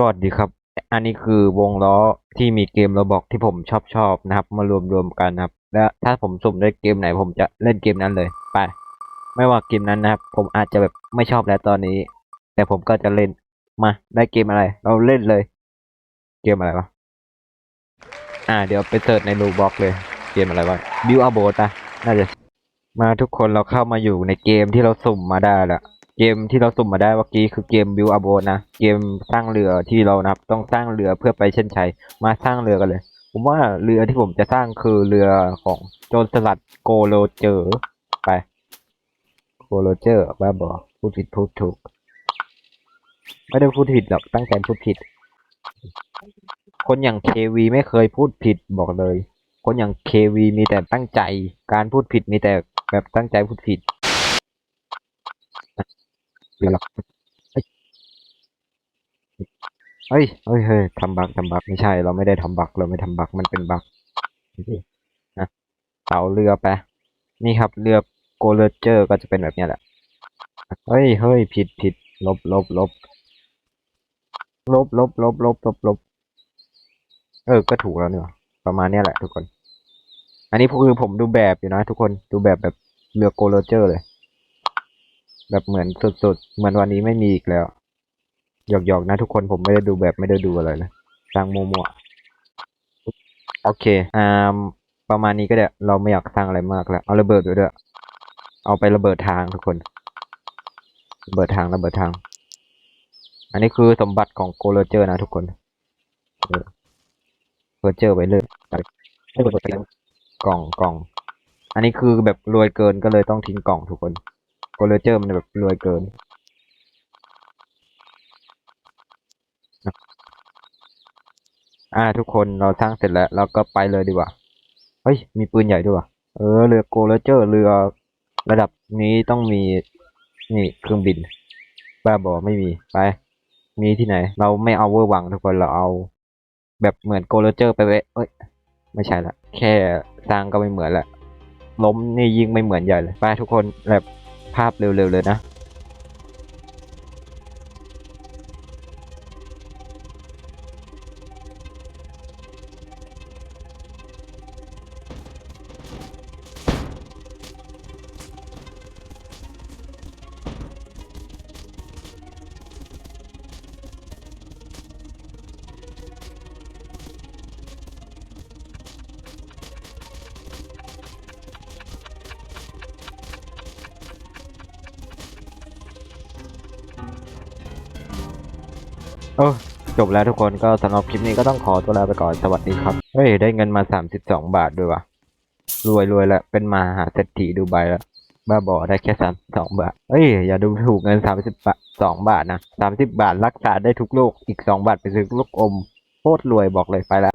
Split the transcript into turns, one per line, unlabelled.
สวัสดีครับ อันนี้คือวงล้อที่มีเกมระบอกที่ผมชอบชอบนะครับ มารวมรวมกันนะครับ และถ้าผมสุ่มได้เกมไหนผมจะเล่นเกมนั้นเลยไป ไม่ว่าเกมนั้นนะครับ ผมอาจจะแบบไม่ชอบแล้วตอนนี้ แต่ผมก็จะเล่นมาได้เกมอะไร เราเล่นเลย เกมอะไรวะอ่า เดี๋ยวไปเสิร์ชในรูบ็อกเลย เกมอะไรวะบิวอาโบตะน่าจะมาทุกคนเราเข้ามาอยู่ในเกมที่เราสุ่มมาได้แล้ว เกมที่เราสุ่มมาได้เมื่อกี้คือเกมบิวอาโบนะเกมสร้างเรือที่เรานะครับ ต้องสร้างเรือเพื่อไปเช่นชัยมาสร้างเรือกันเลย ผมว่าเรือที่ผมจะสร้างคือเรือของโจรสลัดโกโลเจอร์ไปโกโลเจอร์บ้าบอพูดผิดพูดถูกไม่ได้พูดผิดหรอกตั้งใจพูดผิด คนอย่างเควีไม่เคยพูดผิดบอกเลย คนอย่างเควีมีแต่ตั้งใจ การพูดผิดมีแต่แบบตั้งใจพูดผิด เดี๋ยวหรอกเฮ้ยเฮ้ยเฮ้ยทำบักทำบักไม่ใช่ เราไม่ได้ทำบักเราไม่ทำบักมันเป็นบักนะเสาเรือไป นี่ครับเรือโกเลเจอร์ก็จะเป็นแบบนี้แหละ เฮ้ยเฮ้ยผิดผิดลบลบลบลบลบลบลบลบลบเออ ก็ถูกแล้วเนี่ยประมาณนี้แหละทุกคน อันนี้คือผมดูแบบอยู่นะทุกคน ดูแบบแบบเรือโกเลเจอร์เลย แบบเหมือนสุดๆ เหมือนวันนี้ไม่มีอีกแล้ว หยอกๆนะทุกคนผมไม่ได้ดูแบบไม่ได้ดูอะไรเลยสร้างมัวๆ โอเค อ่า ประมาณนี้ก็ได้เราไม่อยากสร้างอะไรมากแล้ว เอาระเบิดด้วยเอาไประเบิดทางทุกคน ระเบิดทางระเบิดทาง อันนี้คือสมบัติของโกลเจอร์นะทุกคนโกลเจอร์ไว้เลยไม่เปิดไปแล้วกล่องกล่อง อันนี้คือแบบรวยเกินก็เลยต้องทิ้งกล่องทุกคน โกเลเจอร์มันแบบรวยเกินอ่าทุกคนเราสร้างเสร็จแล้ว เราก็ไปเลยดีกว่า เฮ้ย มีปืนใหญ่ด้วยว่ะเออเรือโกเลเจอร์เรือระดับนี้ต้องมีนี่เครื่องบิน บ้าบอไม่มีไป มีที่ไหน เราไม่เอาเวอร์วังทุกคนเราเอา แบบเหมือนโกเลเจอร์ไปเว้ยเอ้ยไม่ใช่ละแค่สร้างก็ไม่เหมือนละล้มนี่ยิ่งไม่เหมือนใหญ่เลยไปทุกคนแบบาพเร็วๆเลยนะ โอ้จบแล้วทุกคนก็สำหรับคลิปนี้ก็ต้องขอตัวลาไปก่อนสวัสดีครับ เฮ้ย ได้เงินมาสามสิบสองบาทด้วยวะรวยรวยแล้วเป็นมาหาเศรษฐีดูใบแล้วบ้าบอได้แค่สามสองบาทเฮ้ย อย่าดูถูกเงินสามสิบสองบาทนะสามสิบบาทรักษาได้ทุกโรคอีกสองบาทไปซื้อลูกอมโคตรรวยบอกเลยไปแล้ว